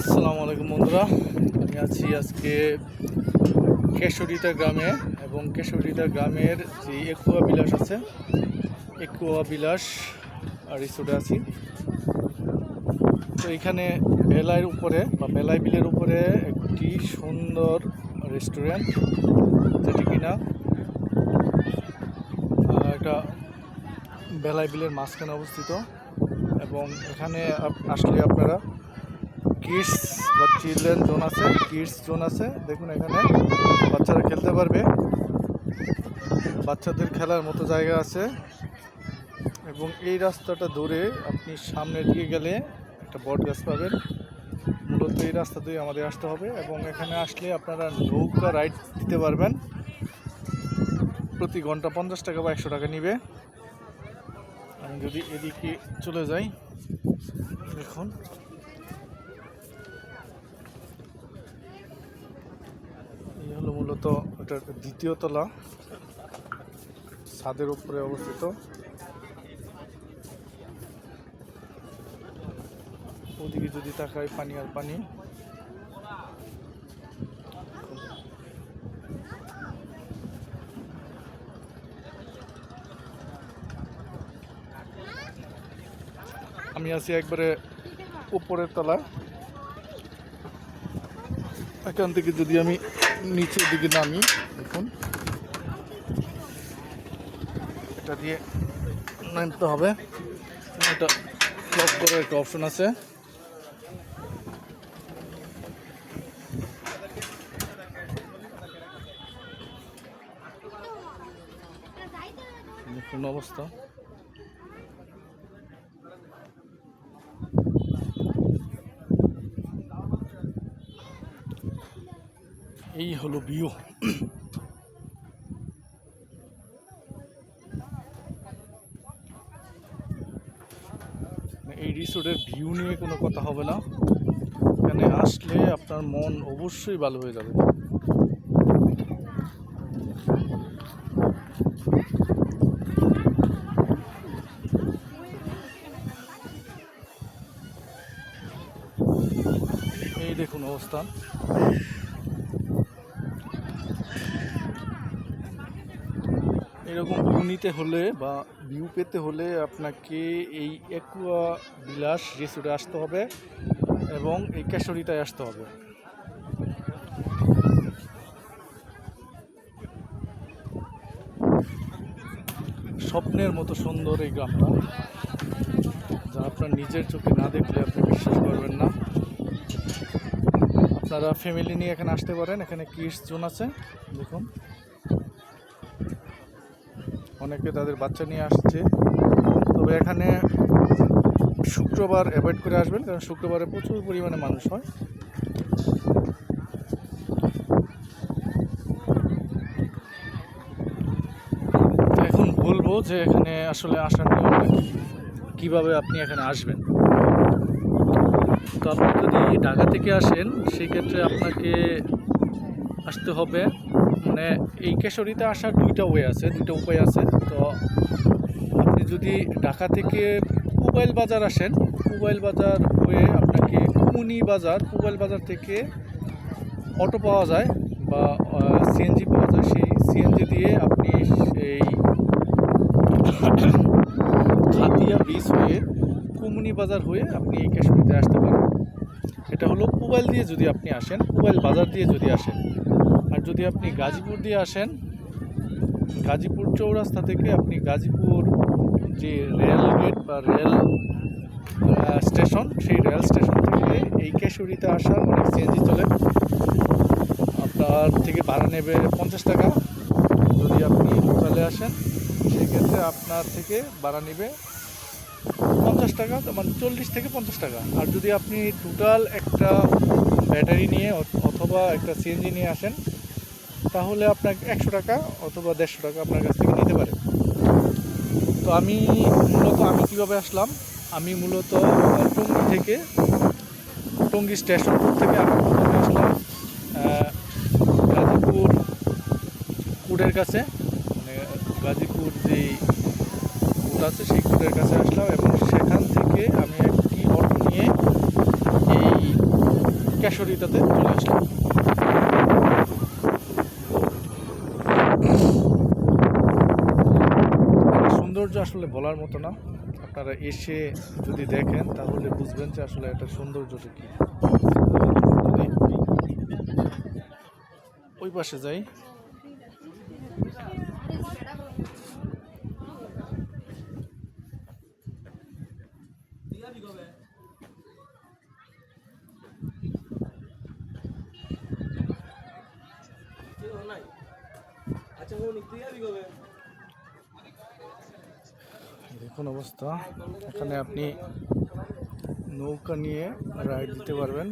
আসসালামু আলাইকুম বন্ধুরা। আমি আছি আজকে কেশরিতা গ্রামে এবং কেশরিতা গ্রামের যে একুয়া বিলাস আছে, একুয়া বিলাস রিসোর্টে আছি। তো এখানে বেলাইয়ের উপরে বা বেলাই বিলের উপরে একটি সুন্দর রেস্টুরেন্ট যেটি কিনা একটা বেলাই বিলের মাঝখানে অবস্থিত। এবং এখানে আসলে আপনারা কিডস বা চিলড্রেন জোন আছে কিডস জোন আছে। দেখুন এখানে বাচ্চারা খেলতে পারবে। বাচ্চাদের খেলার মতো জায়গা আছে। এবং এই রাস্তাটা ধরে আপনি সামনের দিকে গেলে একটা বট গাছ পাবেন। মূলত এই রাস্তা দিয়ে আমাদের আসতে হবে এবং এখানে আসলে আপনারা নৌকা রাইড দিতে পারবেন। প্রতি ঘণ্টা পঞ্চাশ টাকা বা একশো টাকা নিবে। আমি যদি এদিকে চলে যাই, দেখুন এই হলো মূলত এটার দ্বিতীয় তলা, ছাদের উপরে অবস্থিত। ওদিকে যদি তাকাই, পানি আর পানি। আমি আছি একবারে উপরের তলা এখান থেকে যদি আমি নিচের দিকে নামি, দেখুন। এটা দিয়ে নামতে হবে। এটা লক করার একটা অপশন আছে। দেখুন অবস্থা। এই হলো ভিউ এই রিসোর্টের ভিউ নিয়ে কোনো কথা হবে না। এখানে আসলে আপনার মন অবশ্যই ভালো হয়ে যাবে। এই দেখুন অবস্থান। এরকম ভিউ নিতে হলে বা ভিউ পেতে হলে আপনাকে এই একুয়া বিলাস রিসোর্টে আসতে হবে এবং এই কেশরিতায় আসতে হবে। স্বপ্নের মতো সুন্দর এই গ্রামটা, যা আপনার নিজের চোখে না দেখলে আপনি বিশ্বাস করবেন না। আপনারা ফ্যামিলি নিয়ে এখানে আসতে পারেন, এখানে কিডস জোন আছে, দেখুন। অনেকে তাদের বাচ্চা নিয়ে আসছে। তবে এখানে শুক্রবার অ্যাভয়েড করে আসবেন, কারণ শুক্রবারে প্রচুর পরিমাণে মানুষ হয়। এখন বলব যে এখানে আসলে আসার নিয়মটা কীভাবে আপনি এখানে আসবেন? তো আপনি যদি ঢাকা থেকে আসেন, সেক্ষেত্রে আপনাকে আসতে হবে মানে এই কেশরিতে আসার দুইটা ওয়ে আছে, দুইটা উপায় আছে। তো আপনি যদি ঢাকা থেকে পুবাইল বাজার আসেন পুবাইল বাজার হয়ে আপনাকে কুমুনি বাজার পুবাইল বাজার থেকে অটো পাওয়া যায় বা সিএনজি পাওয়া যায়। সেই সিএনজি দিয়ে আপনি সেই খাতিয়া ব্রিজ হয়ে, কুমুনি বাজার হয়ে আপনি এই কাশ্মীরিতে আসতে পারেন। এটা হলো মোবাইল দিয়ে যদি আপনি আসেন মোবাইল বাজার দিয়ে যদি আসেন যদি আপনি গাজীপুর দিয়ে আসেন, গাজীপুর চৌরাস্তা থেকে আপনি গাজীপুর যে রেল গেট বা রেল স্টেশন, সেই রেল স্টেশন থেকে এই কেশরিতে আসার অনেক সিএনজি চলে। আপনার থেকে ভাড়া নেবে পঞ্চাশ টাকা। যদি আপনি লোকালে আসেন, সেক্ষেত্রে আপনার থেকে ভাড়া নেবে পঞ্চাশ টাকা মানে চল্লিশ থেকে পঞ্চাশ টাকা। আর যদি আপনি টোটাল একটা ব্যাটারি নিয়ে অথবা একটা সিএনজি নিয়ে আসেন তাহলে আপনাকে একশো টাকা অথবা দেড়শো টাকা আপনার কাছ থেকে নিতে পারে তো আমি মূলত আমি কীভাবে আসলাম, আমি মূলত টঙ্গী থেকে টঙ্গী স্টেশন থেকে আমি প্রথমে আসলাম গাজীপুর, কুটের কাছে মানে গাজীপুর যেই কুট আছে সেই কুটের কাছে আসলাম এবং সেখান থেকে আমি একটি অটো নিয়ে এই কেশরিটাতে চলে আসলাম। সৌন্দর্য আসলে বলার মতো না। আপনারা এসে যদি দেখেন, তাহলে বুঝবেন যে আসলে এটা সৌন্দর্যটা কি। ওই পাশে যাই। দেখুন অবস্থা। এখানে আপনি নৌকা নিয়ে রাইড দিতে পারবেন।